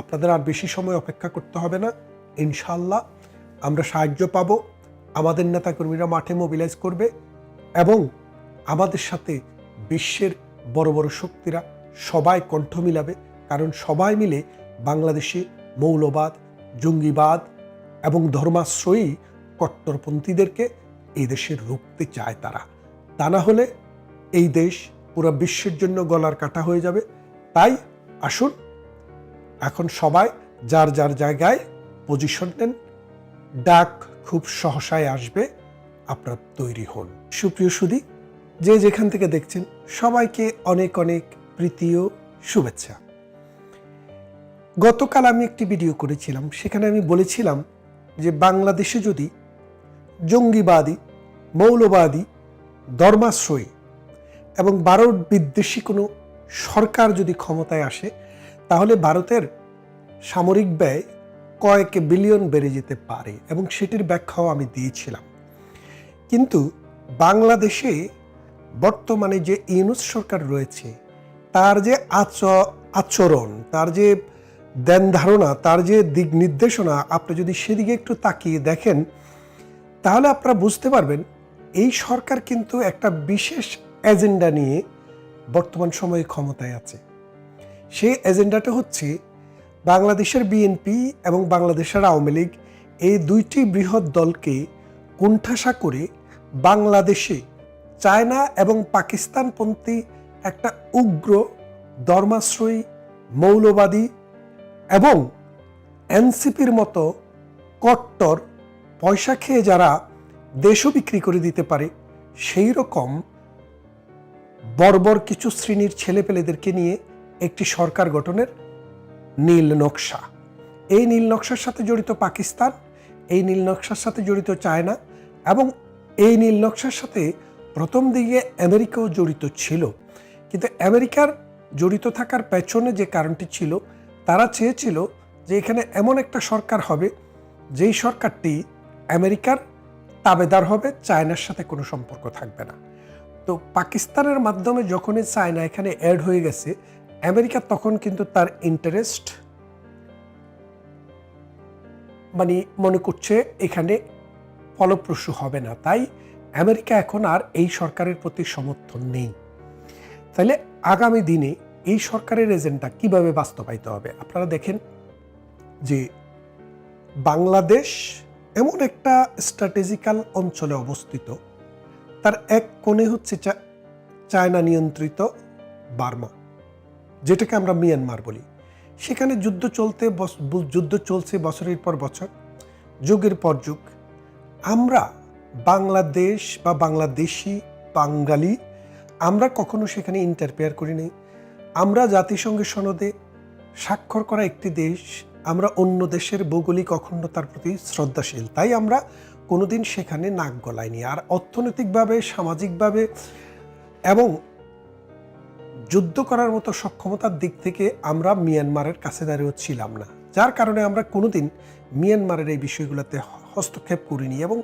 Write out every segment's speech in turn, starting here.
আপনাদের আর বেশি সময় অপেক্ষা করতে হবে না। ইনশাল্লাহ আমরা সাহায্য পাব। আমাদের নেতাকর্মীরা মাঠে মোবিলাইজ করবে এবং আমাদের সাথে বিশ্বের বড় বড় শক্তিরা সবাই কণ্ঠ মিলাবে। কারণ সবাই মিলে বাংলাদেশে মৌলবাদ, জঙ্গিবাদ এবং ধর্মাশ্রয়ী কট্টরপন্থীদেরকে এই দেশে রুখতে চায় তারা। তা না হলে এই দেশ পুরো বিশ্বের জন্য গলার কাটা হয়ে যাবে। তাই আসুন এখন সবাই যার যার জায়গায় পজিশন নেন। ডাক খুব সহসায় আসবে, আপনার তৈরি হন। সুপ্রিয় সুদি, যে যেখান থেকে দেখছেন, সবাইকে অনেক অনেক প্রীতি ও শুভেচ্ছা। গতকাল আমি একটি ভিডিও করেছিলাম, সেখানে আমি বলেছিলাম যে বাংলাদেশে যদি জঙ্গিবাদী, মৌলবাদী, ধর্মাশ্রয়ী এবং ভারত বিদ্বেষী কোনো সরকার যদি ক্ষমতায় আসে তাহলে ভারতের সামরিক ব্যয় কয়েক বিলিয়ন বেড়ে যেতে পারে এবং সেটির ব্যাখ্যাও আমি দিয়েছিলাম। কিন্তু বাংলাদেশে বর্তমানে যে ইউনুস সরকার রয়েছে, তার যে আচ, আচরণ, তার যে দেন ধারণা, তার যে দিক নির্দেশনা, আপনি যদি সেদিকে একটু তাকিয়ে দেখেন, তাহলে আপনারা বুঝতে পারবেন এই সরকার কিন্তু একটা বিশেষ এজেন্ডা নিয়ে বর্তমান সময়ে ক্ষমতায় আছে। সেই এজেন্ডাটা হচ্ছে বাংলাদেশের বিএনপি এবং বাংলাদেশের আওয়ামী লীগ এই দুইটি বৃহৎ দলকে কুণ্ঠাসা করে বাংলাদেশে চায়না এবং পাকিস্তানপন্থী একটা উগ্র, ধর্মাশ্রয়ী, মৌলবাদী এবং এনসিপির মতো কট্টর পয়সা খেয়ে যারা দেশও বিক্রি করে দিতে পারে, সেই রকম বর্বর কিছু শ্রেণির ছেলেপেলেদেরকে নিয়ে একটি সরকার গঠনের নীল নকশা। এই নীল নকশার সাথে জড়িত পাকিস্তান, এই নীল নকশার সাথে জড়িত চায়না এবং এই নীল নকশার সাথে প্রথম দিকে আমেরিকাও জড়িত ছিল। কিন্তু আমেরিকার জড়িত থাকার পেছনে যে কারণটি ছিল, তারা চেয়েছিল যে এখানে এমন একটা সরকার হবে, যেই সরকারটি আমেরিকার তাবেদার হবে, চায়নার সাথে কোনো সম্পর্ক থাকবে না। তো পাকিস্তানের মাধ্যমে যখনই চায়না এখানে অ্যাড হয়ে গেছে আমেরিকা তখন কিন্তু তার ইন্টারেস্ট মানে মনে করছে এখানে ফলপ্রসূ হবে না। তাই আমেরিকা এখন আর এই সরকারের প্রতি সমর্থন নেই। তাহলে আগামী দিনে এই সরকারের এজেন্ডা কীভাবে বাস্তবায়িত হবে? আপনারা দেখেন যে বাংলাদেশ এমন একটা স্ট্র্যাটেজিক্যাল অঞ্চলে অবস্থিত। তার এক কোণে হচ্ছে চায়না নিয়ন্ত্রিত বার্মা। যেটাকে আমরা মিয়ানমার বলি। সেখানে যুদ্ধ চলতে যুদ্ধ চলছে বছরের পর বছর, যুগের পর যুগ। আমরা বাংলাদেশ বা বাংলাদেশি বাঙালি, আমরা কখনো সেখানে ইন্টারফেয়ার করিনি। আমরা জাতিসংঘের সনদে স্বাক্ষর করা একটি দেশ, আমরা অন্য দেশের ভৌগোলিক অখণ্ডতার প্রতি শ্রদ্ধাশীল। তাই আমরা কোনোদিন সেখানে নাক গলাইনি। আর অর্থনৈতিকভাবে, সামাজিকভাবে এবং যুদ্ধ করার মতো সক্ষমতার দিক থেকে আমরা মিয়ানমারের কাছে দাঁড়িয়েও ছিলাম না। যার কারণে আমরা কোনোদিন মিয়ানমারের এই বিষয়গুলোতে হস্তক্ষেপ করিনি এবং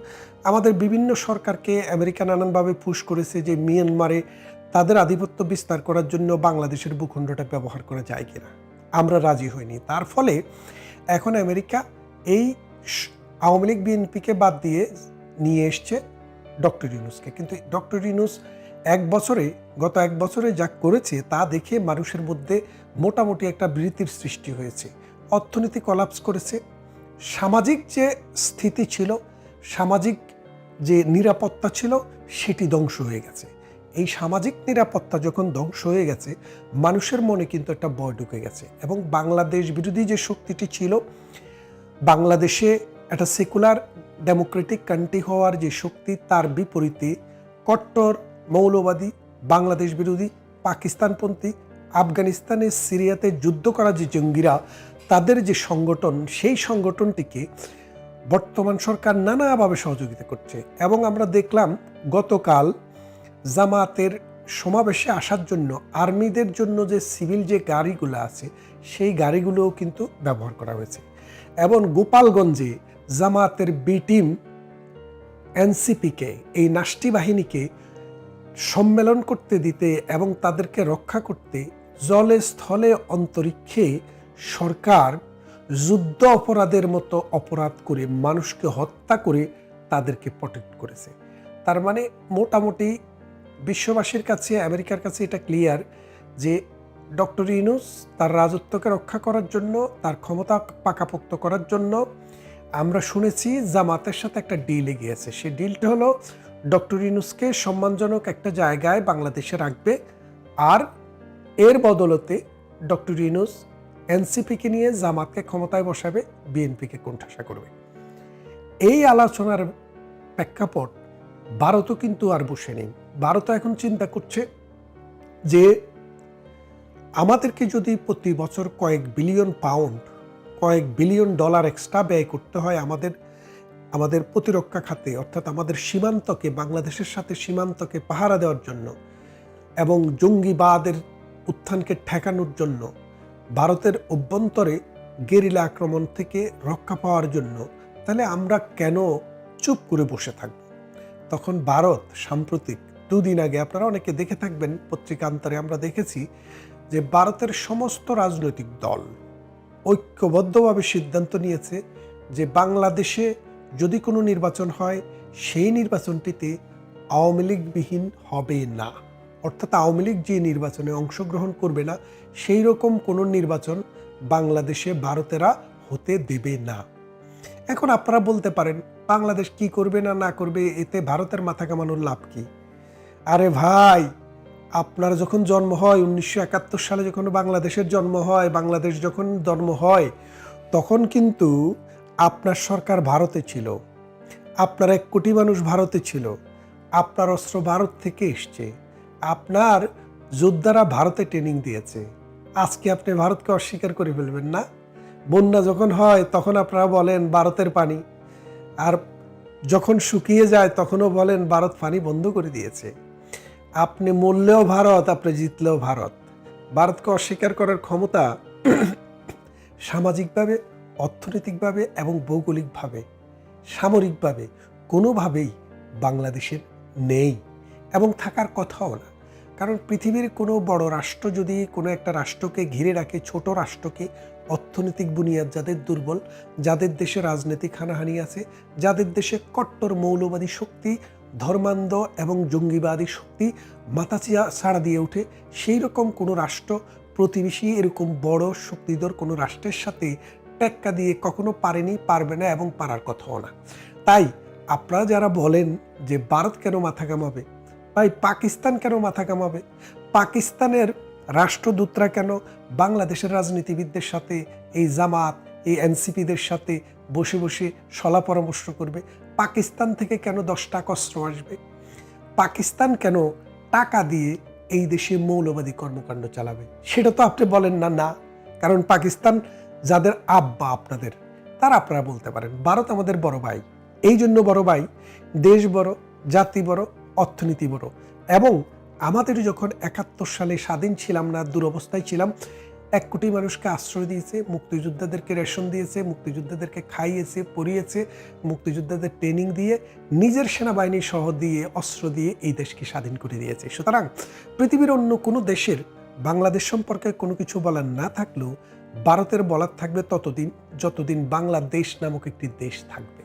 আমাদের বিভিন্ন সরকারকে আমেরিকা নানানভাবে পুশ করেছে যে মিয়ানমারে তাদের আধিপত্য বিস্তার করার জন্য বাংলাদেশের ভূখণ্ডটা ব্যবহার করা যায় কিনা। আমরা রাজি হইনি। তার ফলে এখন আমেরিকা এই আওয়ামী লীগ বিএনপিকে বাদ দিয়ে নিয়ে এসছে ডক্টর ইউনুসকে। কিন্তু ডক্টর ইউনুস এক বছরে, গত এক বছরে যা করেছে তা দেখে মানুষের মধ্যে মোটামুটি একটা বৃত্তির সৃষ্টি হয়েছে। অর্থনীতি কলাপস করেছে। সামাজিক যে স্থিতি ছিল, সামাজিক যে নিরাপত্তা ছিল, সেটি ধ্বংস হয়ে গেছে। এই সামাজিক নিরাপত্তা যখন ধ্বংস হয়ে গেছে, মানুষের মনে কিন্তু একটা ভয় ঢুকে গেছে এবং বাংলাদেশ বিরোধী যে শক্তিটি ছিল, বাংলাদেশে একটা সেকুলার ডেমোক্রেটিক কান্ট্রি হওয়ার যে শক্তি, তার বিপরীতে কট্টর মৌলবাদী, বাংলাদেশ বিরোধী, পাকিস্তানপন্থী, আফগানিস্তানে, সিরিয়াতে যুদ্ধ করা যে জঙ্গিরা, তাদের যে সংগঠন, সেই সংগঠনটিকে বর্তমান সরকার নানাভাবে সহযোগিতা করছে। এবং আমরা দেখলাম গতকাল জামাতের সমাবেশে আসার জন্য, আর্মিদের জন্য যে সিভিল যে গাড়িগুলো আছে, সেই গাড়িগুলোও কিন্তু ব্যবহার করা হয়েছে। এবং গোপালগঞ্জে জামাতের বি টিম, এনসিপিকে, এই নাষ্টি বাহিনীকে সম্মেলন করতে দিতে এবং তাদেরকে রক্ষা করতে জলে স্থলে অন্তরিক্ষে সরকার যুদ্ধ অপরাধের মতো অপরাধ করে মানুষকে হত্যা করে তাদেরকে প্রটেক্ট করেছে। তার মানে মোটামুটি বিশ্ববাসীর কাছে, আমেরিকার কাছে এটা ক্লিয়ার যে ডক্টর ইনুস তার রাজত্বকে রক্ষা করার জন্য, তার ক্ষমতা পাকাপোক্ত করার জন্য আমরা শুনেছি জামাতের সাথে একটা ডিলে গিয়েছে। সেই ডিলটা হলো ডক্টর ইনুসকে সম্মানজনক একটা জায়গায় বাংলাদেশে রাখবে, আর এর বদলতে ডক্টর ইনুস এনসিপিকে নিয়ে জামাতকে ক্ষমতায় বসাবে, বিএনপিকে কোণঠাসা করবে। এই আলোচনার প্রেক্ষাপট ভারতও কিন্তু আর বসে নেই। ভারতও এখন চিন্তা করছে যে আমাদেরকে যদি প্রতি বছর কয়েক বিলিয়ন পাউন্ড, কয়েক বিলিয়ন ডলার এক্সট্রা ব্যয় করতে হয় আমাদের আমাদের প্রতিরক্ষা খাতে, অর্থাৎ আমাদের সীমান্তকে, বাংলাদেশের সাথে সীমান্তকে পাহারা দেওয়ার জন্য এবং জঙ্গিবাদের উত্থানকে ঠেকানোর জন্য, ভারতের অভ্যন্তরে গেরিলা আক্রমণ থেকে রক্ষা পাওয়ার জন্য, তাহলে আমরা কেন চুপ করে বসে থাকব? তখন ভারত সাম্প্রতিক দুদিন আগে, আপনারা অনেকে দেখে থাকবেন পত্রিকান্তরে আমরা দেখেছি যে ভারতের সমস্ত রাজনৈতিক দল ঐক্যবদ্ধভাবে সিদ্ধান্ত নিয়েছে যে বাংলাদেশে যদি কোনো নির্বাচন হয়, সেই নির্বাচনটিতে আওয়ামী লীগবিহীন হবে না। অর্থাৎ আওয়ামী লীগ যে নির্বাচনে অংশগ্রহণ করবে না, সেই রকম কোনো নির্বাচন বাংলাদেশে ভারতেরা হতে দেবে না। এখন আপনারা বলতে পারেন, বাংলাদেশ কি করবে না না করবে, এতে ভারতের মাথা কামানোর লাভ কি? আরে ভাই, আপনার যখন জন্ম হয়, উনিশশো একাত্তর সালে যখন বাংলাদেশের জন্ম হয়, বাংলাদেশ যখন জন্ম হয়, তখন কিন্তু আপনার সরকার ভারতে ছিল। আপনার এক কোটি মানুষ ভারতে ছিল। আপনার অস্ত্র ভারত থেকে এসছে। আপনার যোদ্ধারা ভারতে ট্রেনিং দিয়েছে। আজকে আপনি ভারতকে অস্বীকার করে ফেলবেন না। বন্যা যখন হয়, তখন আপনারা বলেন, ভারতের পানি। আর যখন শুকিয়ে যায়, তখনও বলেন, ভারত পানি বন্ধ করে দিয়েছে। আপনি মরলেও ভারত, আপনি জিতলেও ভারত। ভারতকে অস্বীকার করার ক্ষমতা সামাজিকভাবে অর্থনৈতিকভাবে এবং ভৌগোলিকভাবে, সামরিকভাবে কোনোভাবেই বাংলাদেশের নেই এবং থাকার কথাও না। কারণ পৃথিবীর কোনো বড় রাষ্ট্র যদি কোনো একটা রাষ্ট্রকে ঘিরে রাখে, ছোট রাষ্ট্রকে অর্থনৈতিক বুনিয়াদ, যাদের দুর্বল, যাদের দেশে রাজনৈতিক হানাহানি আছে, যাদের দেশে কট্টর মৌলবাদী শক্তি, ধর্মান্ধ এবং জঙ্গিবাদী শক্তি মাথাচিয়া ছাড়া দিয়ে ওঠে সেই রকম কোনো রাষ্ট্র প্রতিবেশী এরকম বড় শক্তিধর কোনো রাষ্ট্রের সাথে টেক্কা দিয়ে কখনো পারেনি, পারবে না এবং পারার কথাও না। তাই আপনারা যারা বলেন যে ভারত কেন মাথা কামাবে ভাই পাকিস্তান কেন মাথা কামাবে পাকিস্তানের রাষ্ট্রদূতরা কেন বাংলাদেশের রাজনীতিবিদদের সাথে, এই জামাত, এই এনসিপিদের সাথে বসে বসে সলা পরামর্শ করবে? পাকিস্তান থেকে কেন দশ টাকা অস্ত্র আসবে? পাকিস্তান কেন টাকা দিয়ে এই দেশে মৌলবাদী কর্মকাণ্ড চালাবে? সেটা তো আপনি বলেন না না। কারণ পাকিস্তান যাদের আব্বা আপনাদের, তারা আপনারা বলতে পারেন, ভারত আমাদের বড় ভাই। এই জন্য বড় ভাই, দেশ বড়, জাতি বড়, অর্থনীতি বড়। এবং আমাদের যখন একাত্তর সালে স্বাধীন ছিলাম না, দুরবস্থায় ছিলাম, এক কোটি মানুষকে আশ্রয় দিয়েছে, মুক্তিযোদ্ধাদেরকে রেশন দিয়েছে, মুক্তিযোদ্ধাদেরকে খাইয়েছে, পরিয়েছে, মুক্তিযোদ্ধাদের ট্রেনিং দিয়ে, নিজের সেনাবাহিনী সহ দিয়ে, অস্ত্র দিয়ে এই দেশকে স্বাধীন করে দিয়েছে। সুতরাং পৃথিবীর অন্য কোনো দেশের, বাংলাদেশ সম্পর্কে কোনো কিছু বলার না থাকলেও ভারতের বলার থাকবে ততদিন, যতদিন বাংলাদেশ নামক একটি দেশ থাকবে।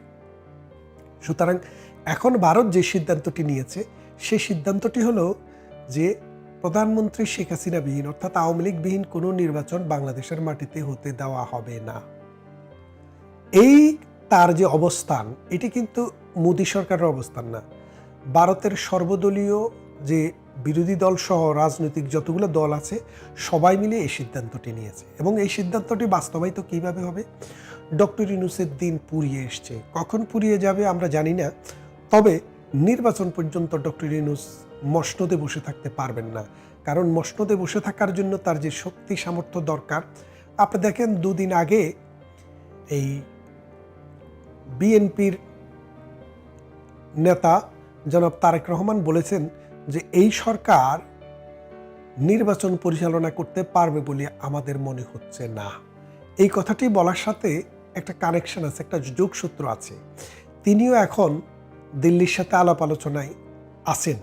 সুতরাং এখন ভারত যে সিদ্ধান্তটি নিয়েছে, সেই সিদ্ধান্তটি হলো যে প্রধানমন্ত্রী শেখ হাসিনা বিহীন, অর্থাৎ আওয়ামী লীগ বিহীন কোনো নির্বাচন বাংলাদেশের মাটিতে হতে দেওয়া হবে না। এই তার যে অবস্থান, এটি কিন্তু মোদী সরকারের অবস্থান না। ভারতের সর্বদলীয় যে বিরোধী দল সহ রাজনৈতিক যতগুলো দল আছে, সবাই মিলে এই সিদ্ধান্তটি নিয়েছে। এবং এই সিদ্ধান্তটি বাস্তবায়িত কীভাবে হবে? ডক্টর ইনুসের দিন পুড়িয়ে এসছে। কখন পুড়িয়ে যাবে আমরা জানি না। তবে নির্বাচন পর্যন্ত ডক্টর ইনুস মসনদে বসে থাকতে পারবেন না। কারণ মসনদে বসে থাকার জন্য তার যে শক্তি সামর্থ্য দরকার, আপনি দেখেন দুদিন আগে এই বিএনপির নেতা জনাব তারেক রহমান বলেছেন যে এই সরকার নির্বাচন পরিচালনা করতে পারবে বলে আমাদের মনে হচ্ছে না। এই কথাটি বলার সাথে একটা কানেকশন আছে, একটা যোগসূত্র আছে। তিনিও এখন দিল্লির সাথে আলাপ আলোচনায় আছেন।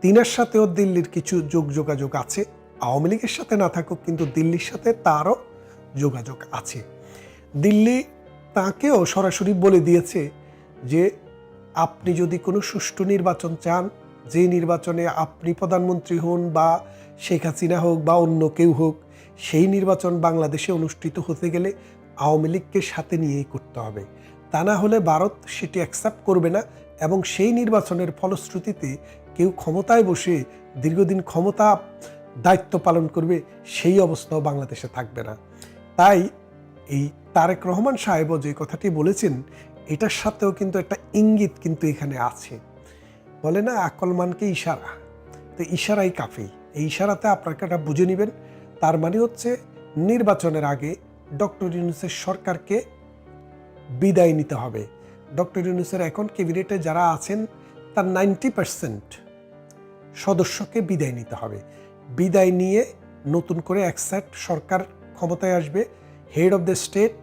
তিনার সাথেও দিল্লির কিছু যোগ যোগাযোগ আছে। আওয়ামী লীগের সাথে না থাকুক, কিন্তু দিল্লির সাথে তারও যোগাযোগ আছে। দিল্লি তাকেও সরাসরি বলে দিয়েছে যে, আপনি যদি কোনো সুষ্ঠু নির্বাচন চান যে নির্বাচনে আপনি প্রধানমন্ত্রী হন বা শেখ হাসিনা হোক বা অন্য কেউ হোক, সেই নির্বাচন বাংলাদেশে অনুষ্ঠিত হতে গেলে আওয়ামী লীগকে সাথে নিয়েই করতে হবে। তা না হলে ভারত সেটি অ্যাকসেপ্ট করবে না এবং সেই নির্বাচনের ফলশ্রুতিতে কেউ ক্ষমতায় বসে দীর্ঘদিন ক্ষমতা দায়িত্ব পালন করবে, সেই অবস্থাও বাংলাদেশে থাকবে না। তাই এই তারেক রহমান সাহেবও যে কথাটি বলেছেন, এটার সাথেও কিন্তু একটা ইঙ্গিত কিন্তু এখানে আছে। বলে না আকলমানকে ইশারা। তো ইশারাই কাফি এই ইশারাতে আপনাকে এটা বুঝে নেবেন। তার মানে হচ্ছে নির্বাচনের আগে ডক্টর ইউনুসের সরকারকে বিদায় নিতে হবে। ডক্টর ইউনুসের এখন ক্যাবিনেটে যারা আছেন, তার নাইনটি পার্সেন্ট সদস্যকে বিদায় নিতে হবে। বিদায় নিয়ে নতুন করে একসাথ সরকার ক্ষমতায় আসবে। হেড অফ দ্য স্টেট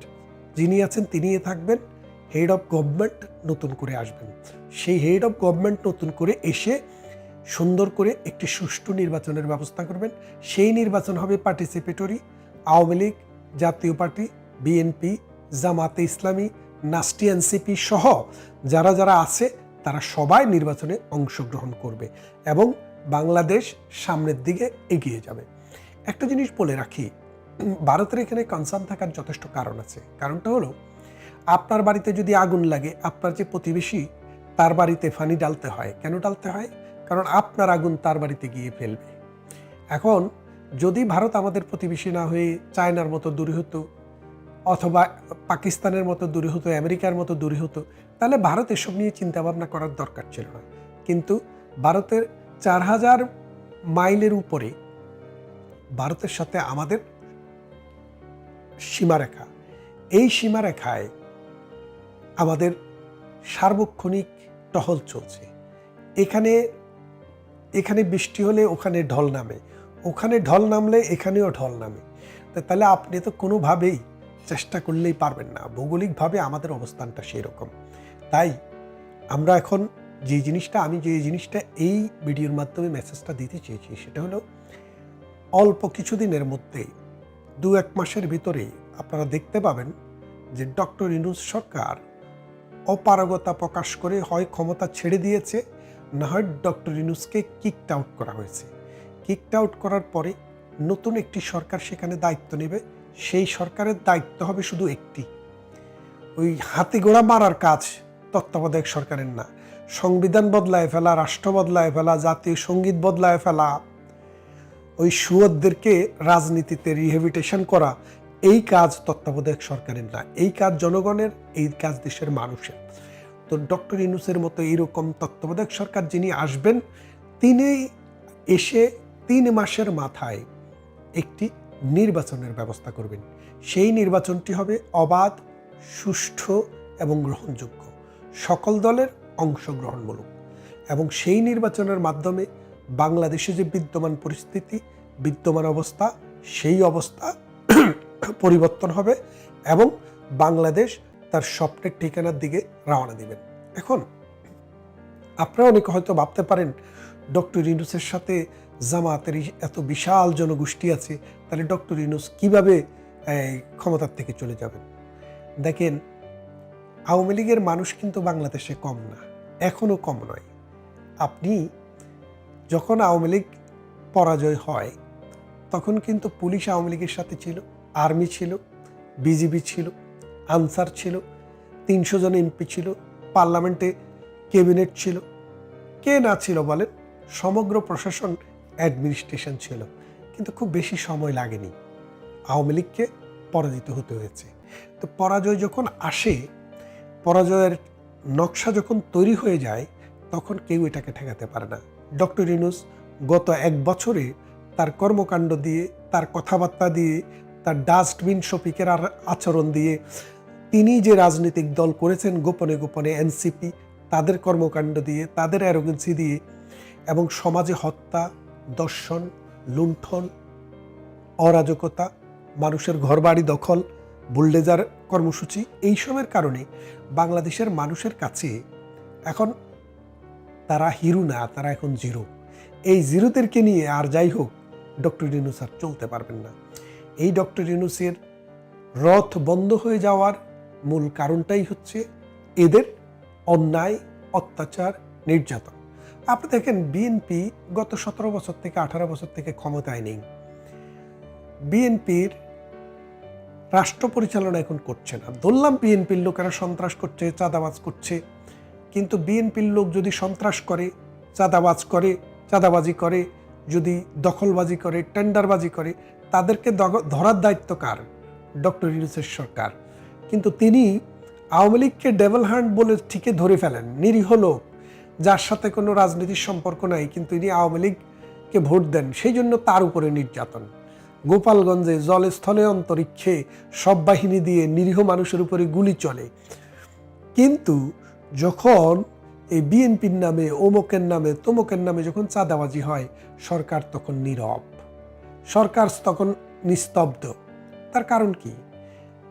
যিনি আছেন, তিনিই থাকবেন। হেড অফ গভর্নমেন্ট নতুন করে আসবেন। সেই হেড অফ গভর্নমেন্ট নতুন করে এসে সুন্দর করে একটি সুষ্ঠু নির্বাচনের ব্যবস্থা করবেন। সেই নির্বাচন হবে পার্টিসিপেটরি আওয়ামী লীগ, জাতীয় পার্টি বিএনপি জামাতে ইসলামী নাস্টি এনসিপি সহ যারা যারা আছে, তারা সবাই নির্বাচনে অংশগ্রহণ করবে এবং বাংলাদেশ সামনের দিকে এগিয়ে যাবে। একটা জিনিস বলে রাখি, ভারতের এখানে কনসার্ন থাকার যথেষ্ট কারণ আছে। কারণটা হলো, আপনার বাড়িতে যদি আগুন লাগে, আপনার যে প্রতিবেশী তার বাড়িতে ফানি ডালতে হয়। কেন ডালতে হয়? কারণ আপনার আগুন তার বাড়িতে গিয়ে ফেলবে। এখন যদি ভারত আমাদের প্রতিবেশী না হয়ে চায়নার মতো দূরে হতো অথবা পাকিস্তানের মতো দূরে হতো আমেরিকার মতো দূরে হতো তাহলে ভারত এসব নিয়ে চিন্তা ভাবনা করার দরকার ছিল না। কিন্তু ভারতের চার হাজার মাইলের উপরে ভারতের সাথে আমাদের সীমারেখা। এই সীমারেখায় আমাদের সার্বক্ষণিক টহল চলছে। এখানে এখানে বৃষ্টি হলে ওখানে ঢল নামে। ওখানে ঢল নামলে এখানেও ঢল নামে। তাহলে আপনি তো কোনোভাবেই চেষ্টা করলেই পারবেন না। ভৌগোলিকভাবে আমাদের অবস্থানটা সেই রকম তাই আমরা এখন যে জিনিসটা, আমি যে জিনিসটা এই ভিডিওর মাধ্যমে মেসেজটা দিতে চেয়েছি, সেটা হলো অল্প কিছুদিনের মধ্যে দু এক মাসের ভিতরে আপনারা দেখতে পাবেন যে ডক্টর ইনুস সরকার অপারগতা প্রকাশ করে হয় ক্ষমতা ছেড়ে দিয়েছে। না হয় ডক্টর ইনুসকে কিকড আউট করা হয়েছে। কিকড আউট করার পরে নতুন একটি সরকার সেখানে দায়িত্ব নেবে। সেই সরকারের দায়িত্ব হবে শুধু একটি। ওই হাতি গোড়া মারার কাজ তত্ত্বাবধায়ক সরকারের না। সংবিধান বদলায় ফেলা, রাষ্ট্র বদলায় ফেলা, জাতীয় সংগীত বদলায় ফেলা। ওই সুয়দদেরকে রাজনীতিতে রিহেবিটেশন করা এই কাজ তত্ত্বাবধায়ক সরকারের না এই কাজ জনগণের, এই কাজ দেশের মানুষের। তো ডক্টর ইনুসের মতো এইরকম তত্ত্বাবধায়ক সরকার যিনি আসবেন, তিনি এসে তিন মাসের মাথায় একটি নির্বাচনের ব্যবস্থা করবেন। সেই নির্বাচনটি হবে অবাধ, সুষ্ঠু এবং গ্রহণযোগ্য। সকল দলের অংশগ্রহণমূলক। এবং সেই নির্বাচনের মাধ্যমে বাংলাদেশে যে বিদ্যমান পরিস্থিতি, বিদ্যমান অবস্থা, সেই অবস্থা পরিবর্তন হবে এবং বাংলাদেশ তার স্বপ্নের ঠিকানার দিকে রওনা দিবেন। এখন, আপনারা অনেকে হয়তো ভাবতে পারেন, ডক্টর ইনুসের সাথে জামাতের এত বিশাল জনগোষ্ঠী আছে, তাহলে ডক্টর ইনুস কীভাবে ক্ষমতার থেকে চলে যাবেন? দেখেন, আওয়ামী লীগের মানুষ কিন্তু বাংলাদেশে কম না এখনও কম নয়। আপনি যখন আওয়ামী লীগ পরাজয় হয়, তখন কিন্তু পুলিশ আওয়ামী লীগের সাথে ছিল আর্মি ছিল, বিজিবি ছিল, আনসার ছিল, তিনশো জন এমপি ছিল, পার্লামেন্টে ক্যাবিনেট ছিল। কে না ছিল বলেন, সমগ্র প্রশাসন অ্যাডমিনিস্ট্রেশন ছিল, কিন্তু খুব বেশি সময় লাগেনি। আওয়ামী লীগকে পরাজিত হতে হয়েছে। তো পরাজয় যখন আসে, পরাজয়ের নকশা যখন তৈরি হয়ে যায়, তখন কেউ এটাকে ঠেকাতে পারে না। ডক্টর ইনুস গত এক বছরে তার কর্মকাণ্ড দিয়ে, তার কথাবার্তা দিয়ে তার ডাস্টবিন শফিকের আর আচরণ দিয়ে তিনি যে রাজনৈতিক দল করেছেন গোপনে গোপনে এনসিপি, তাদের কর্মকাণ্ড দিয়ে, তাদের অ্যারোগেন্সি দিয়ে এবং সমাজে হত্যা, দর্শন, লুণ্ঠন, অরাজকতা, মানুষের ঘরবাড়ি দখল, বুলডেজার কর্মসূচি এইসবের কারণে বাংলাদেশের মানুষের কাছে এখন তারা হিরো না, তারা এখন জিরো। এই জিরোদেরকে নিয়ে আর যাই হোক, ডক্টর ইউনুস আর চলতে পারবেন না। এই ডক্টর ইউনুসের রথ বন্ধ হয়ে যাওয়ার মূল কারণটাই হচ্ছে এদের অন্যায়, অত্যাচার, নির্যাতন। আপনি দেখেন বিএনপি গত সতেরো বছর থেকে আঠারো বছর থেকে ক্ষমতায় নেই। বিএনপির রাষ্ট্র পরিচালনা এখন করছে না। ধরলাম বিএনপির লোকেরা সন্ত্রাস করছে, চাঁদাবাজ করছে। কিন্তু বিএনপির লোক যদি সন্ত্রাস করে, চাঁদাবাজ করে, চাঁদাবাজি করে যদি দখলবাজি করে, টেন্ডারবাজি করে, তাদেরকে ধরার দায়িত্ব কার? ডক্টর ইউনুসের সরকার। কিন্তু তিনি আওয়ামী লীগকে ডেভেল হ্যান্ড বলে ঠিকই ধরে ফেলেন, নিরীহ লোক, যার সাথে কোনো রাজনীতির সম্পর্ক নাই, কিন্তু তিনি আওয়ামী লীগকে ভোট দেন, সেই জন্য তার উপরে নির্যাতন। গোপালগঞ্জে জলস্থলে অন্তরিক্ষে সব বাহিনী দিয়ে নিরীহ মানুষের উপরে গুলি চলে। কিন্তু যখন এই বিএনপির নামে, অমুকের নামে, তমুকের নামে যখন চাঁদাবাজি হয়, সরকার তখন নীরব। সরকার তখন নিস্তব্ধ। তার কারণ কি?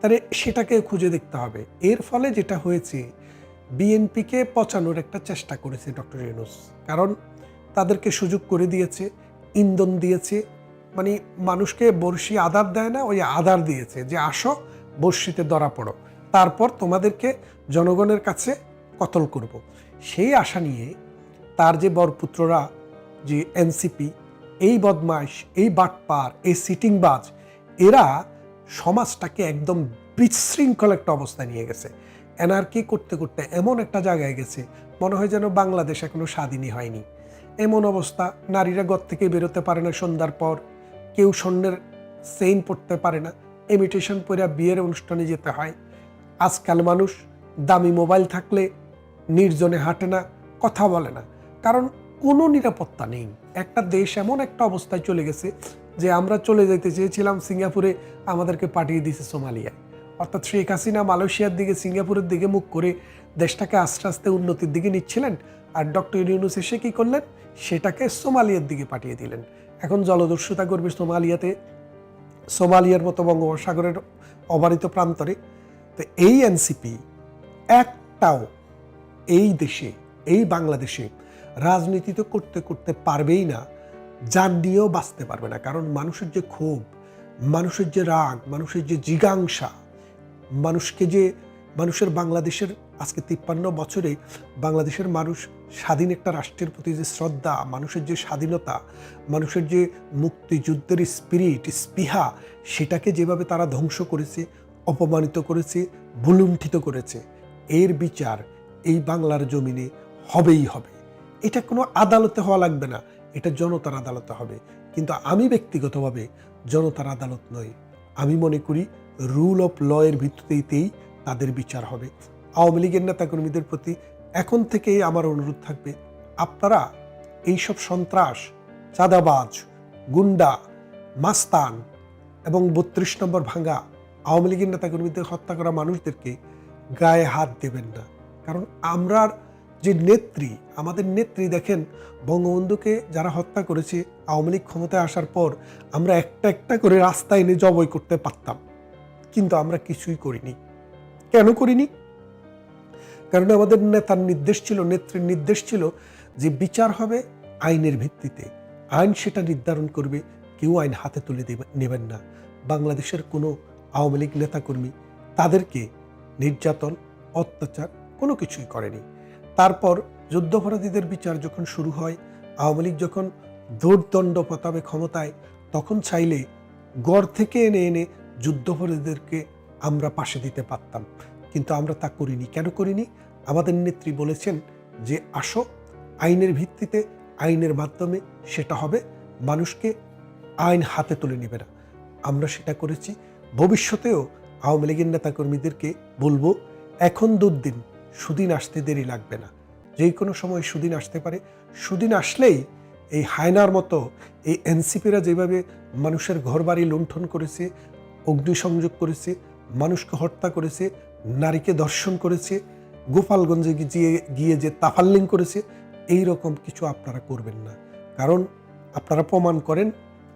তাহলে সেটাকে খুঁজে দেখতে হবে। এর ফলে যেটা হয়েছে, বিএনপিকে পচানোর একটা চেষ্টা করেছে ডক্টর ইউনুস। কারণ তাদেরকে সুযোগ করে দিয়েছে, ইন্ধন দিয়েছে। মানে মানুষকে বর্ষি আদার দেয় না, ওই আদার দিয়েছে যে, আসো বর্ষিতে ধরা পড়ো। তারপর তোমাদেরকে জনগণের কাছে কতল করব। সেই আশা নিয়ে তার যে বরপুত্ররা, যে এনসিপি, এই বদমাইশ, এই বাটপার, এই সিটিংবাজ, এরা সমাজটাকে একদম বিশৃঙ্খল একটা অবস্থায় নিয়ে গেছে। এনআরকি করতে করতে এমন একটা জায়গায় গেছে, মনে হয় যেন বাংলাদেশ এখনও স্বাধীনই হয়নি। এমন অবস্থা, নারীরা ঘর থেকে বেরোতে পারে না সন্ধ্যার পর, কেউ স্বর্ণের সেইন পড়তে পারে না ইমিটেশন পরে বিয়ের অনুষ্ঠানে যেতে হয়। আজকাল মানুষ দামি মোবাইল থাকলে নির্জনে হাঁটে না, কথা বলে না। কারণ কোনো নিরাপত্তা নেই। একটা দেশ এমন একটা অবস্থায় চলে গেছে যে আমরা চলে যেতে চেয়েছিলাম সিঙ্গাপুরে আমাদেরকে পাঠিয়ে দিয়েছে সোমালিয়ায়। অর্থাৎ শেখ হাসিনা মালয়েশিয়ার দিকে, সিঙ্গাপুরের দিকে মুখ করে দেশটাকে আস্তে আস্তে উন্নতির দিকে নিচ্ছিলেন আর ডক্টর ইউনুস এসে কী করলেন? সেটাকে সোমালিয়ার দিকে পাঠিয়ে দিলেন। এখন জলদস্যুতা করবে সোমালিয়াতে, সোমালিয়ার মতো বঙ্গোপসাগরের অবারিত প্রান্তরে। তো এই এনসিপি একটাও এই দেশে, এই বাংলাদেশে রাজনীতি তো করতে করতে পারবেই না যার নিয়েও বাঁচতে পারবে না। কারণ মানুষের যে ক্ষোভ, মানুষের যে রাগ, মানুষের যে জিজ্ঞাংসা, মানুষকে যে, মানুষের বাংলাদেশের আজকে তিপ্পান্ন বছরে বাংলাদেশের মানুষ স্বাধীন একটা রাষ্ট্রের প্রতি যে শ্রদ্ধা, মানুষের যে স্বাধীনতা, মানুষের যে মুক্তিযুদ্ধের স্পিরিট স্পৃহা, সেটাকে যেভাবে তারা ধ্বংস করেছে, অপমানিত করেছে, ভুলুণ্ঠিত করেছে, এর বিচার এই বাংলার জমিনে হবেই হবে। এটা কোনো আদালতে হওয়া লাগবে না, এটা জনতার আদালতে হবে। কিন্তু আমি ব্যক্তিগতভাবে জনতার আদালত নই। আমি মনে করি রুল অফ ল এর ভিত্তিতেই তাদের বিচার হবে। আওয়ামী লীগের নেতাকর্মীদের প্রতি এখন থেকেই আমার অনুরোধ থাকবে, আপনারা এইসব সন্ত্রাস, চাঁদাবাজ, গুন্ডা, মাস্তান এবং বত্রিশ নম্বর ভাঙ্গা আওয়ামী লীগের নেতাকর্মীদের হত্যা করা মানুষদেরকে গায়ে হাত দেবেন না। কারণ আমরা যে নেত্রী, আমাদের নেত্রী দেখেন, বঙ্গবন্ধুকে যারা হত্যা করেছে, আওয়ামী লীগ ক্ষমতায় আসার পর আমরা একটা একটা করে রাস্তায় এনে জবই করতে পারতাম। কিন্তু আমরা কিছুই করিনি। কেন করিনি? কারণ আমাদের নেতার নির্দেশ ছিল, নেত্রীর নির্দেশ ছিল যে বিচার হবে আইনের ভিত্তিতে। আইন সেটা নির্ধারণ করবে, কেউ আইন হাতে তুলে নেবেন না। বাংলাদেশের কোনো আওয়ামী লীগ নেতাকর্মী তাদেরকে নির্যাতন, অত্যাচার কোনো কিছুই করেনি। তারপর যুদ্ধাপরাধীদের বিচার যখন শুরু হয়, আওয়ামী লীগ যখন দৌড়দণ্ড প্রতাপে ক্ষমতায়, তখন চাইলে গড় থেকে এনে এনে যুদ্ধাপরাধীদেরকে আমরা পাশে দিতে পারতাম। কিন্তু আমরা তা করিনি। কেন করিনি? আমাদের নেত্রী বলেছেন যে, আসো, আইনের ভিত্তিতে, আইনের মাধ্যমে সেটা হবে। মানুষকে আইন হাতে তুলে নেবে না। আমরা সেটা করেছি। ভবিষ্যতেও আওয়ামী লীগের নেতাকর্মীদেরকে বলব, এখন দুর্দিন। সুদিন আসতে দেরি লাগবে না। যে কোনো সময় সুদিন আসতে পারে। সুদিন আসলেই এই হায়নার মতো এই এনসিপিরা যেভাবে মানুষের ঘরবাড়ি লুণ্ঠন করেছে, অগ্নিসংযোগ করেছে, মানুষকে হত্যা করেছে, নারীকে দর্শন করেছে, গোপালগঞ্জে গিয়ে গিয়ে যে তাফাল্লিং করেছে এই রকম কিছু আপনারা করবেন না। কারণ আপনারা প্রমাণ করেন,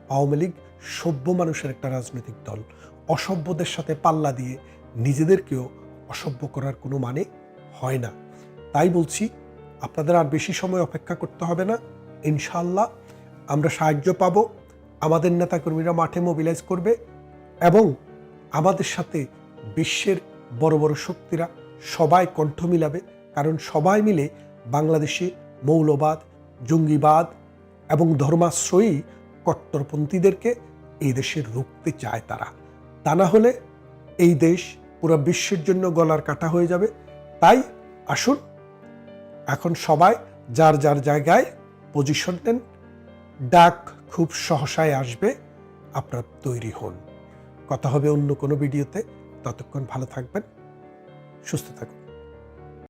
আওয়ামী লীগ সভ্য মানুষের একটা রাজনৈতিক দল। অসভ্যদের সাথে পাল্লা দিয়ে নিজেদেরকেও অসভ্য করার কোনো মানে হয় না। তাই বলছি, আপনাদের আর বেশি সময় অপেক্ষা করতে হবে না। ইনশাল্লাহ আমরা সাহায্য পাব। আমাদের নেতাকর্মীরা মাঠে মোবিলাইজ করবে এবং আমাদের সাথে বিশ্বের বড় বড় শক্তিরা সবাই কণ্ঠ মিলাবে। কারণ সবাই মিলে বাংলাদেশে মৌলবাদ, জঙ্গিবাদ এবং ধর্মাশ্রয়ী কট্টরপন্থীদেরকে এই দেশে রুখতে চায় তারা। তা না হলে এই দেশ পুরো বিশ্বের জন্য গলার কাটা হয়ে যাবে। তাই আসুন, এখন সবাই যার যার জায়গায় পজিশন নেন। ডাক খুব সহসায় আসবে, আপনার তৈরি হন। কথা হবে অন্য কোনো ভিডিওতে। ততক্ষণ ভালো থাকবেন, সুস্থ থাকুন।